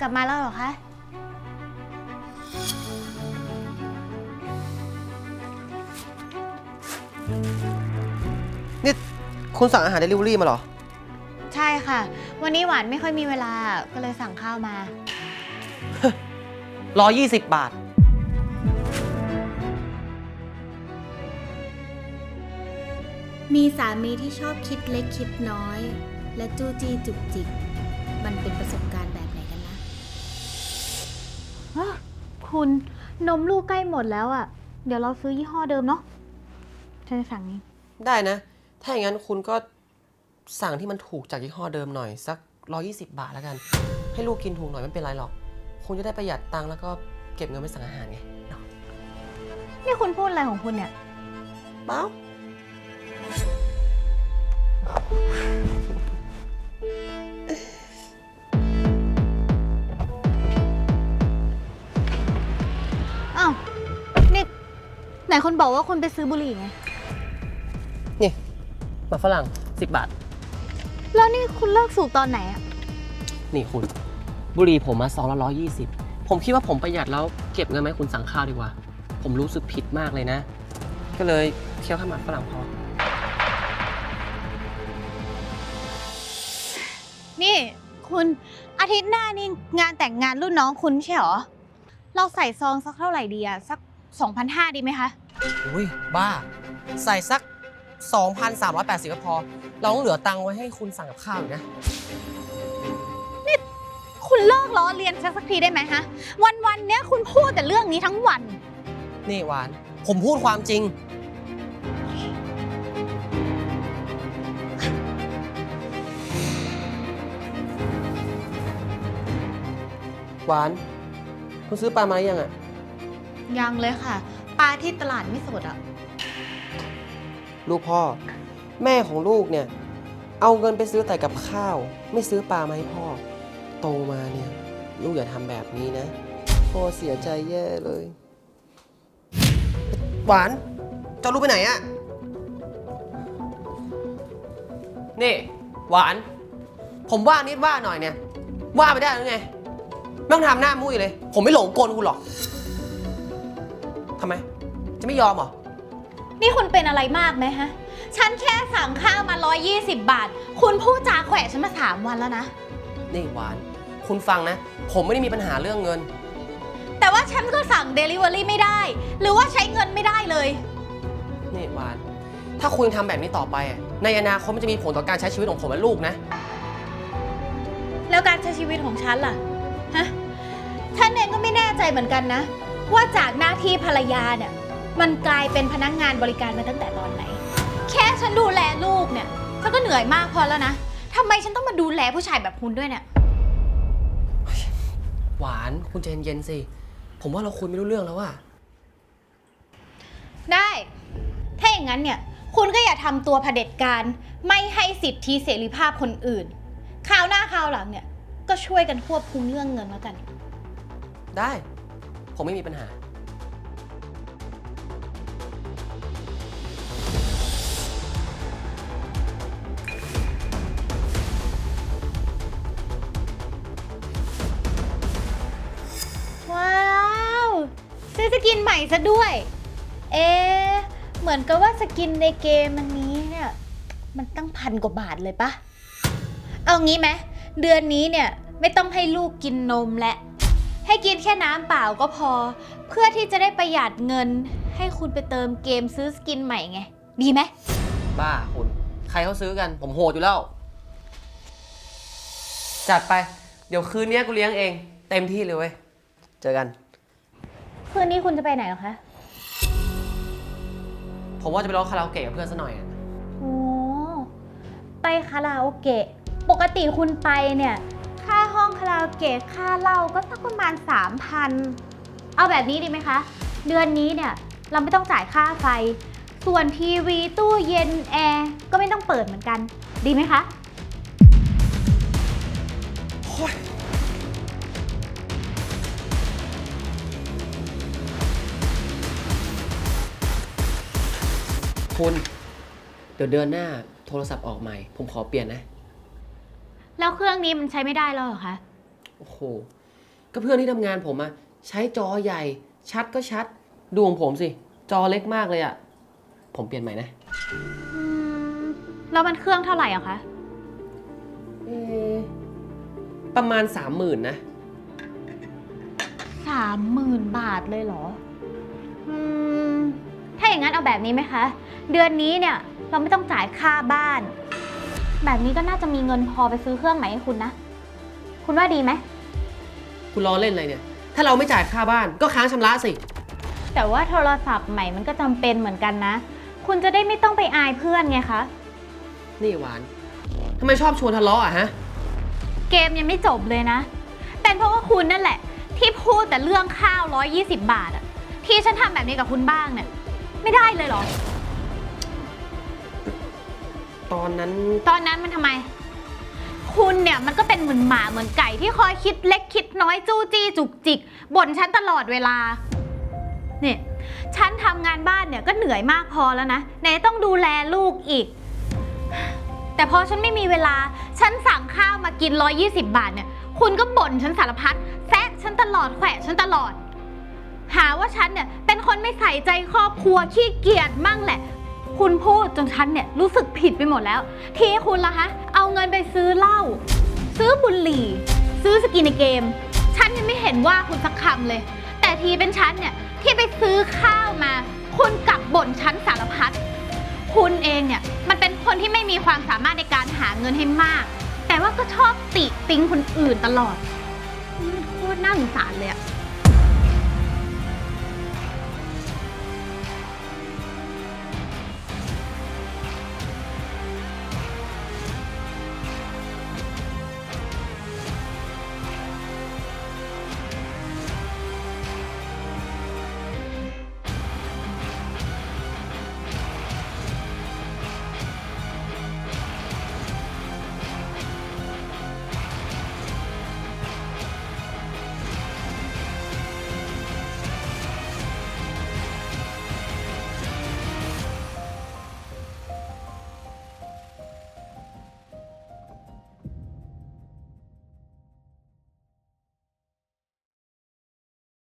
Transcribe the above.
กลับมาแล้วเหรอคะ นี่คุณสั่งอาหารเดลิเวอรี่มาเหรอ ใช่ค่ะ วันนี้หวานไม่ค่อยมีเวลาก็เลยสั่งข้าวมา120บาท มีสามีที่ชอบคิดเล็กคิดน้อย และจู้จี้จุกจิก มันเป็นประสบการณ์แบบ คุณ นมลูกใกล้หมดแล้วอะ เดี๋ยวเราซื้อยี่ห้อเดิมเนาะฉันจะสั่งนี้ ได้นะ ถ้าอย่างนั้นคุณก็สั่งที่มันถูกจากยี่ห้อเดิมหน่อย สัก 120 บาทแล้วกัน ให้ลูกกินถูกหน่อยไม่เป็นไรหรอก คุณจะได้ประหยัดตังค์แล้วก็เก็บเงินไปสั่งอาหารไงเนาะนี่คุณพูดอะไรของคุณเนี่ย เปล่า ไหนคุณบอกว่าคุณไปซื้อบุหรี่ไง นี่หมาฝรั่ง 10 บาท แล้วนี่คุณเลิกสูบตอนไหนอะนี่คุณ บุหรี่ผมมาซองละร้อยยี่สิบผมคิดว่าผมประหยัดแล้วเก็บเงินไหมาให้คุณสั่งข้าวดีกว่า ผมรู้สึกผิดมากเลยนะ ก็เลยเคี่ยวข้าวหมากฝรั่งพอ นี่ คุณอาทิตย์หน้านี่งานแต่งงานรุ่นน้องคุณไม่ใช่เหรอ เราใส่ซองสักเท่าไหร่ดีอะสัก 2,500 ดีไหมคะ อุ้ยบ้า ใส่สัก 2,380ก็พอ เราต้องเหลือตังค์ไว้ให้คุณสั่งกับข้าวอีกนะ คุณเลิกล้อเลียนฉันสักทีได้ไหมฮะ วันวันๆเนี้ยคุณพูดแต่เรื่องนี้ทั้งวัน นี่หวาน ผมพูดความจริง หวาน คุณซื้อปลามาหรือยังอะ ยังเลยค่ะ ปลาที่ตลาดไม่สดอะลูกพ่อ แม่ของลูกเนี่ย เอาเงินไปซื้อแต่กับข้าว ไม่ซื้อปลามาให้พ่อ โตมาเนี่ย ลูกอย่าทำแบบนี้นะ พ่อเสียใจแย่เลย หวานเจ้าลูกไปไหนอะนี่ หวาน ผมว่านิดว่าหน่อยเนี่ย ว่าไปได้หรือไงไม่ต้องทำหน้ามุ้ยเลย ผมไม่หลงกลคุณหรอก ทำไม จะไม่ยอมเหรอ นี่คุณเป็นอะไรมากไหมฮะ ฉันแค่สั่งข้าวมา 120 บาท คุณพูดจาแขวะฉันมา 3 วันแล้วนะ นี่หวาน คุณฟังนะ ผมไม่ได้มีปัญหาเรื่องเงิน แต่ว่าฉันก็สั่ง Delivery ไม่ได้ หรือว่าใช้เงินไม่ได้เลย นี่หวาน ถ้าคุณทำแบบนี้ต่อไปอะในอนาคตมันจะมีผลต่อการใช้ชีวิตของผมและลูกนะ แล้วการใช้ชีวิตของฉันล่ะ ฮะ ฉันเองก็ไม่แน่ใจเหมือนกันนะ ว่าจากหน้าที่ภรรยาเนี่ย มันกลายเป็นพนักงานบริการมาตั้งแต่ตอนไหน แค่ฉันดูแลลูกเนี่ยฉันก็เหนื่อยมากพอแล้วนะทำไมฉันต้องมาดูแลผู้ชายแบบคุณด้วยเนี่ย หวานคุณใจเย็นๆสิ ผมว่าเราคุยไม่รู้เรื่องแล้วอะได้ ถ้าอย่างนั้นเนี่ย คุณก็อย่าทำตัวเผด็จการ ไม่ให้สิทธิเสรีภาพคนอื่นคราวหน้าคราวหลังเนี่ย ก็ช่วยกันควบคุมเรื่องเงินแล้วกัน ได้ ผมไม่มีปัญหา ว้าวซื้อสกินใหม่ซะด้วย เอ๊ะเหมือนกับว่าสกินในเกมอันนี้เนี่ย มันตั้งพันกว่าบาทเลยปะเอางี้ไหมเดือนนี้เนี่ยไม่ต้องให้ลูกกินนมและ ให้กินแค่น้ำเปล่าก็พอ เพื่อที่จะได้ประหยัดเงิน ให้คุณไปเติมเกมซื้อสกินใหม่ไง ดีไหม บ้าคุณ ใครเขาซื้อกัน ผมโหดอยู่แล้ว จัดไป เดี๋ยวคืนนี้กูเลี้ยงเอง เต็มที่เลยเว้ย เจอกัน คืนนี้คุณจะไปไหนเหรอคะ ผมว่าจะไปร้องคาราโอเกะกับเพื่อนซะหน่อยอะโอ้ ไปคาราโอเกะ ปกติคุณไปเนี่ยค่า ห้องคาราโอเกะค่าเหล้าก็สักประมาณ 3,000 เอาแบบนี้ดีไหมคะ เดือนนี้เนี่ยเราไม่ต้องจ่ายค่าไฟ ส่วนทีวีตู้เย็นแอร์ก็ไม่ต้องเปิดเหมือนกัน ดีไหมคะคุณ เดี๋ยวเดือนหน้าโทรศัพท์ออกใหม่ ผมขอเปลี่ยนนะ แล้วเครื่องนี้มันใช้ไม่ได้แล้วเหรอคะ โอ้โห ก็เพื่อนที่ทำงานผมอะใช้จอใหญ่ ชัดก็ชัด ดูของผมสิ จอเล็กมากเลยอะผมเปลี่ยนใหม่นะอืม แล้วมันเครื่องเท่าไหร่อะคะ เอ๊ะประมาณสามหมื่นนะ สามหมื่นบาทเลยเหรอ อืม ถ้าอย่างนั้นเอาแบบนี้ไหมคะ เดือนนี้เนี่ยเราไม่ต้องจ่ายค่าบ้าน แบบนี้ก็น่าจะมีเงินพอไปซื้อเครื่องใหม่ให้คุณนะ คุณว่าดีไหม คุณล้อเล่นอะไรเนี่ย ถ้าเราไม่จ่ายค่าบ้านก็ค้างชำระสิ แต่ว่าโทรศัพท์ใหม่มันก็จำเป็นเหมือนกันนะ คุณจะได้ไม่ต้องไปอายเพื่อนไงคะ นี่หวานทำไมชอบชวนทะเลาะอะฮะ เกมยังไม่จบเลยนะ เป็นเพราะว่าคุณนั่นแหละ ที่พูดแต่เรื่องข้าว 120 บาทอะที่ฉันทำแบบนี้กับคุณบ้างเนี่ย ไม่ได้เลยเหรอ ตอนนั้น ตอนนั้นมันทำไม คุณเนี่ยมันก็เป็นเหมือนหมาเหมือนไก่ที่คอยคิดเล็กคิดน้อยจู้จี้จุกจิกบ่นฉันตลอดเวลา เนี่ย ฉันทำงานบ้านเนี่ยก็เหนื่อยมากพอแล้วนะไหนต้องดูแลลูกอีก แต่พอฉันไม่มีเวลา ฉันสั่งข้าวมากิน 120 บาทเนี่ย คุณก็บ่นฉันสารพัดแซะฉันตลอดแขวะฉันตลอด หาว่าฉันเนี่ยเป็นคนไม่ใส่ใจครอบครัวขี้เกียจมั่งแหละ คุณพูดจนฉันเนี่ยรู้สึกผิดไปหมดแล้ว ทีคุณล่ะคะ เอาเงินไปซื้อเหล้า ซื้อบุหรี่ ซื้อสกินในเกม ฉันยังไม่เห็นว่าคุณสักคำเลย แต่ทีเป็นฉันเนี่ยที่ไปซื้อข้าวมา คุณกลับบ่นฉันสารพัด คุณเองเนี่ยมันเป็นคนที่ไม่มีความสามารถในการหาเงินให้มาก แต่ว่าก็ชอบติติงคนอื่นตลอดโคตรน่าสงสารเลยอะ